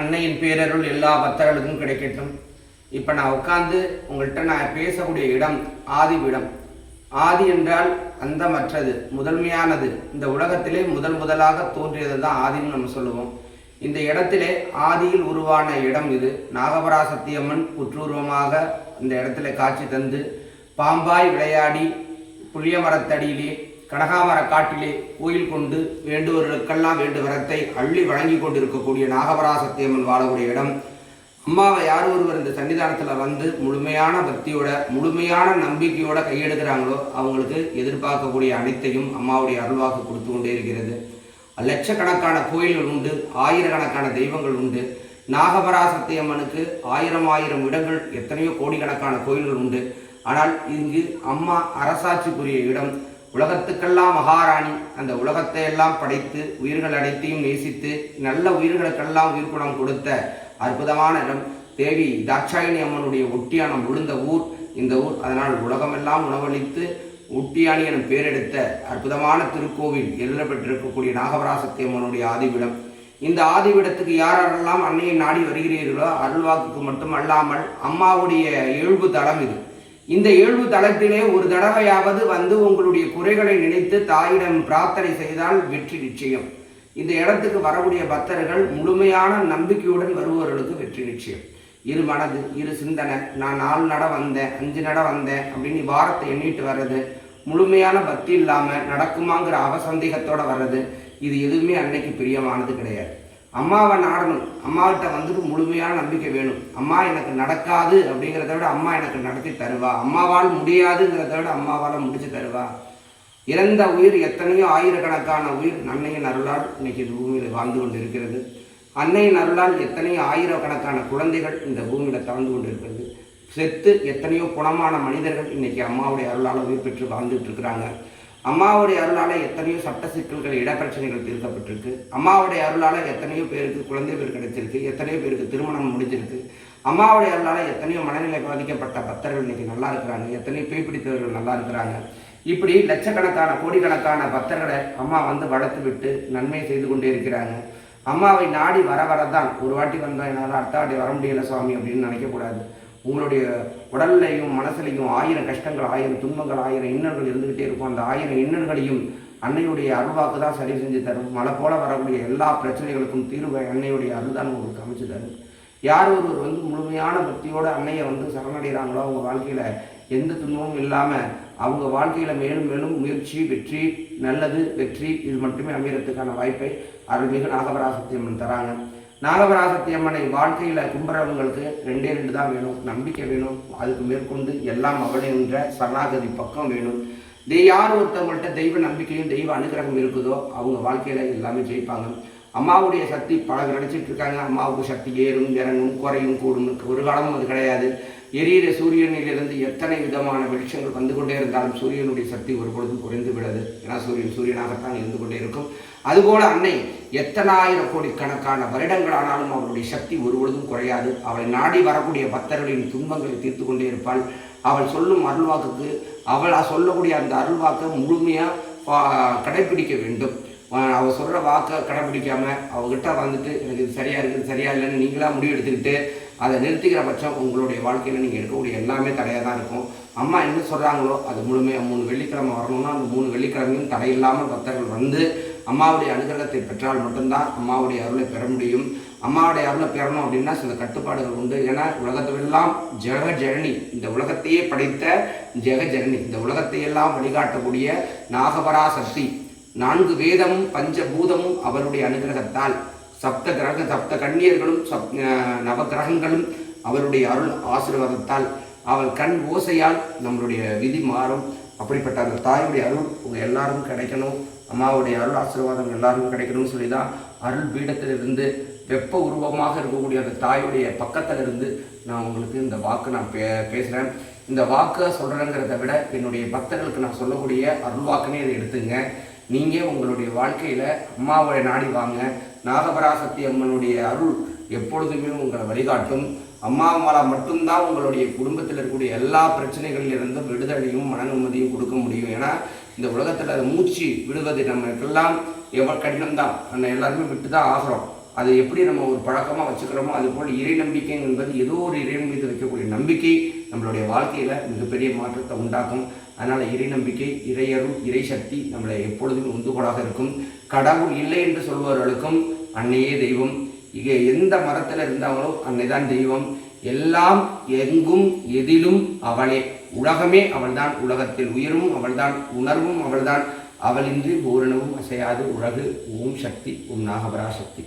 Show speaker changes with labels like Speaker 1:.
Speaker 1: அன்னையின் பேரருள் எல்லா பக்தர்களுக்கும் கிடைக்கட்டும். இப்போ நான் உட்காந்து உங்கள்கிட்ட நான் பேசக்கூடிய இடம் ஆதிவிடம் ஆதி என்றால் அந்தமற்றது முதன்மையானது. இந்த உலகத்திலே முதல் முதலாக தோன்றியது தான் ஆதின்னு நம்ம சொல்லுவோம். இந்த இடத்திலே ஆதியில் உருவான இடம் இது. நாகபராசத்தியம்மன் உற்றுருவமாக இந்த இடத்துல காட்சி தந்து பாம்பாய் விளையாடி புளிய மரத்தடியிலே கனகாமர காட்டிலே கோயில் கொண்டு வேண்டுவர்களுக்கெல்லாம் வேண்டு வரத்தை அள்ளி வழங்கி கொண்டிருக்கக்கூடிய நாகபராசத்தியம்மன் வாழக்கூடிய இடம். அம்மாவை யார் ஒருவர் இந்த சன்னிதானத்தில் வந்து முழுமையான பக்தியோட முழுமையான நம்பிக்கையோட கையெடுக்கிறாங்களோ அவங்களுக்கு எதிர்பார்க்கக்கூடிய அனைத்தையும் அம்மாவுடைய அருள்வாக்கு கொடுத்து கொண்டே இருக்கிறது. லட்சக்கணக்கான கோயில்கள் உண்டு ஆயிரக்கணக்கான தெய்வங்கள் உண்டு. நாகபராசக்தி அம்மனுக்கு ஆயிரம் ஆயிரம் இடங்கள் எத்தனையோ கோடிக்கணக்கான கோயில்கள் உண்டு. ஆனால் இங்கு அம்மா அரசாட்சிக்குரிய இடம் உலகத்துக்கெல்லாம் மகாராணி. அந்த உலகத்தை எல்லாம் படைத்து உயிர்கள் அனைத்தையும் நேசித்து நல்ல உயிர்களுக்கெல்லாம் உயிர்குணம் கொடுத்த அற்புதமான இடம் தேவி தாட்சாயணி அம்மனுடைய ஒட்டியானம் விழுந்த ஊர். இந்த ஊர் அதனால் உலகமெல்லாம் உணவளித்து ஒட்டியாணி எனும் பேரெடுத்த அற்புதமான திருக்கோவில் எழுதப்பட்டிருக்கக்கூடிய நாகபராசக்தி அம்மனுடைய ஆதிவிடம் இந்த ஆதிவிடத்துக்கு யாரெல்லாம் அன்னையை நாடி வருகிறீர்களோ அருள்வாக்குக்கு மட்டும் அல்லாமல் அம்மாவுடைய எழுபு தளம் இது. இந்த ஏழு தளத்திலே ஒரு தடவையாவது வந்து உங்களுடைய குறைகளை நினைத்து தாயிடம் பிரார்த்தனை செய்தால் வெற்றி நிச்சயம். இந்த இடத்துக்கு வரக்கூடிய பக்தர்கள் முழுமையான நம்பிக்கையுடன் வருபவர்களுக்கு வெற்றி நிச்சயம். இரு மனது இரு சிந்தனை நான் நாலு நட வந்தேன் அஞ்சு நட வந்தேன் அப்படின்னு வாரத்தை எண்ணிட்டு வர்றது முழுமையான பக்தி இல்லாமல் நடக்குமாங்கிற அவசந்தேகத்தோட வர்றது இது எதுவுமே அன்னைக்கு பிரியமானது கிடையாது. அம்மாவை நாடணும். அம்மாவிட்ட வந்துட்டு முழுமையான நம்பிக்கை வேணும். அம்மா எனக்கு நடக்காது அப்படிங்கிறத விட அம்மா எனக்கு நடத்தி தருவா. அம்மாவால் முடியாதுங்கிறத விட அம்மாவால் முடிச்சு தருவா. இறந்த உயிர் எத்தனையோ ஆயிரக்கணக்கான உயிர் அன்னையின் அருளால் இன்னைக்கு இந்த பூமியில் வாழ்ந்து கொண்டு இருக்கிறது அன்னையின் அருளால் எத்தனையோ ஆயிரக்கணக்கான குழந்தைகள் இந்த பூமியில் தவழ்ந்து கொண்டு இருக்கிறது செத்து எத்தனையோ குணமான மனிதர்கள் இன்னைக்கு அம்மாவுடைய அருளால் உயிர் பெற்று வாழ்ந்துட்டு இருக்கிறாங்க. அம்மாவுடைய அருளால் எத்தனையோ சட்ட சிக்கல்கள் இடப்பிரச்சனைகள் தீர்க்கப்பட்டிருக்கு. அம்மாவுடைய அருளால் எத்தனையோ பேருக்கு குழந்தை பேர் கிடைச்சிருக்கு எத்தனையோ பேருக்கு திருமணம் முடிஞ்சிருக்கு. அம்மாவுடைய அருளால் எத்தனையோ மனநிலை பாதிக்கப்பட்ட பக்தர்கள் இன்னைக்கு நல்லா இருக்கிறாங்க எத்தனையோ பேய் பிடித்தவர்கள் நல்லா இருக்கிறாங்க. இப்படி லட்சக்கணக்கான கோடிக்கணக்கான பக்தர்களை அம்மா வந்து வளர்த்து விட்டு நன்மை செய்து கொண்டே இருக்கிறாங்க. அம்மாவை நாடி வர வரதான் ஒரு வாட்டி வந்தால் என்னால் அடுத்த வாட்டி வர முடியலை சுவாமி அப்படின்னு நினைக்கக்கூடாது உங்களுடைய உடல்லையும் மனசுலையும் ஆயிரம் கஷ்டங்கள் ஆயிரம் துன்பங்கள் ஆயிரம் இன்னல்கள் இருந்துக்கிட்டே இருக்கும். அந்த ஆயிரம் இன்னல்களையும் அன்னையுடைய அருள்வாக்கு தான் சரி செஞ்சு தரும். மழை போல வரக்கூடிய எல்லா பிரச்சனைகளுக்கும் தீர்வை அன்னையுடைய அருள் தான் உங்களுக்கு அமைச்சு தரும். யார் ஒருவர் வந்து முழுமையான பக்தியோட அன்னையை வந்து சரணடைகிறாங்களோ அவங்க வாழ்க்கையில் எந்த துன்பமும் இல்லாமல் அவங்க வாழ்க்கையில் மேலும் மேலும் முயற்சி வெற்றி நல்லது வெற்றி இது மட்டுமே அமையறதுக்கான வாய்ப்பை அருள்மிகு நாகபராசத்தியம் தராங்க. நாகபராசக்தி அம்மனை வாழ்க்கையில் கும்புறவங்களுக்கு ரெண்டே ரெண்டு தான் வேணும். நம்பிக்கை வேணும். அதுக்கு மேற்கொண்டு எல்லாம் அவளைன்ற சரணாகதி பக்கம் வேணும். யார் ஒருத்தவங்கள்ட்ட தெய்வ நம்பிக்கையும் தெய்வ அனுகிரகம் இருக்குதோ அவங்க வாழ்க்கையில் எல்லாமே ஜெயிப்பாங்க. அம்மாவுடைய சக்தி பலர் நினச்சிட்டு இருக்காங்க. அம்மாவுக்கு சக்தி ஏறும் இறங்கும் குறையும் கூடும். ஒரு காலமும் அது கிடையாது. எரியிற சூரியனிலிருந்து எத்தனை விதமான வெளிச்சங்கள் வந்து கொண்டே இருந்தாலும் சூரியனுடைய சக்தி ஒரு பொழுதும் குறைந்து விடாது ஏன்னா சூரியன் சூரியனாகத்தான் இருந்து கொண்டே இருக்கும். அதுபோல அன்னை எத்தனாயிரம் கோடி கணக்கான வருடங்கள் ஆனாலும் அவளுடைய சக்தி ஒரு பொழுதும் குறையாது. அவளை நாடி வரக்கூடிய பக்தர்களின் துன்பங்களை தீர்த்து கொண்டே இருப்பாள். அவள் சொல்லும் அருள்வாக்குக்கு அவள் சொல்லக்கூடிய அந்த அருள்வாக்கை முழுமையாக கடைபிடிக்க வேண்டும். அவள் சொல்கிற வாக்கை கடைப்பிடிக்காமல் அவகிட்ட வந்துட்டு எனக்கு இது சரியாக இருக்குது சரியா இல்லைன்னு நீங்களாக முடிவு எடுத்துக்கிட்டு அதை நிறுத்திக்கிற பட்சம் உங்களுடைய வாழ்க்கையில் நீங்கள் எடுக்கக்கூடிய எல்லாமே தடையாக தான் இருக்கும். அம்மா என்ன சொல்கிறாங்களோ அது முழுமையாக மூணு வெள்ளிக்கிழமை வரணும்னா அந்த மூணு வெள்ளிக்கிழமையும் தடையில்லாமல் பக்தர்கள் வந்து அம்மாவுடைய அனுகிரகத்தை பெற்றால் மட்டும்தான் அம்மாவுடைய அருளை பெற முடியும். அம்மாவுடைய அருளை பெறணும் அப்படின்னா சில கட்டுப்பாடுகள் உண்டு. ஏன்னா உலகத்திலெல்லாம் ஜெக ஜனனி இந்த உலகத்தையே படைத்த ஜெக ஜனனி இந்த உலகத்தையெல்லாம் வழிகாட்டக்கூடிய நாகபரா சக்தி நான்கு வேதமும் பஞ்சபூதமும் அவருடைய அனுகிரகத்தால் சப்த கிரக சப்த கண்ணியர்களும் சப் நவ கிரகங்களும் அவருடைய அருள் ஆசீர்வாதத்தால் அவள் கண் ஓசையால் நம்மளுடைய விதி மாறும். அப்படிப்பட்ட அந்த தாயுடைய அருள் உங்கள் எல்லாரும் கிடைக்கணும். அம்மாவுடைய அருள் ஆசீர்வாதம் எல்லாருக்கும் கிடைக்கணும்னு சொல்லி தான் அருள் பீடத்திலிருந்து வெப்ப உருவமாக இருக்கக்கூடிய அந்த தாயுடைய பக்கத்தில் இருந்து நான் உங்களுக்கு இந்த வாக்கு நான் பே பேசுகிறேன் இந்த வாக்கை சொல்கிறேங்கிறத விட என்னுடைய பக்தர்களுக்கு நான் சொல்லக்கூடிய அருள் வாக்குனே இதை எடுத்துங்க. நீங்கள் உங்களுடைய வாழ்க்கையில் அம்மாவை நாடி வாங்க. நாகபராசக்தி அம்மனுடைய அருள் எப்பொழுதுமே உங்களை வழிகாட்டும். அம்மாவால் மட்டும்தான் உங்களுடைய குடும்பத்தில் இருக்கக்கூடிய எல்லா பிரச்சனைகளிலிருந்தும் விடுதலையும் மன நிம்மதியும் கொடுக்க முடியும். ஏன்னா இந்த உலகத்தில் மூச்சு விடுவது நமக்கெல்லாம் எவ்வளோ கடினம் தான் நம்ம எல்லாருமே விட்டு தான் ஆகிறோம். அதை எப்படி நம்ம ஒரு பழக்கமாக வச்சுக்கிறோமோ அதுபோல் இறை நம்பிக்கை என்பது ஏதோ ஒரு இறைவன் மீது வைக்கக்கூடிய நம்பிக்கை நம்மளுடைய வாழ்க்கையில் மிகப்பெரிய மாற்றத்தை உண்டாக்கும். அதனால் இறை நம்பிக்கை இறையருள் இறை சக்தி நம்மளை எப்பொழுதும் உந்துகோலாக இருக்கும். கடவுள் இல்லை என்று சொல்பவர்களுக்கும் அன்னையே தெய்வம். இங்கே எந்த மரத்தில் இருந்தாங்களோ அன்னை தான் தெய்வம். எல்லாம் எங்கும் எதிலும் அவளே உலகமே அவள்தான் உலகத்தில் உயிரும் அவள்தான் உணர்வும் அவள்தான். அவளின்றி பூரணமும் அசையாது உலகு ஓம் சக்தி ஓம் நாகபரா சக்தி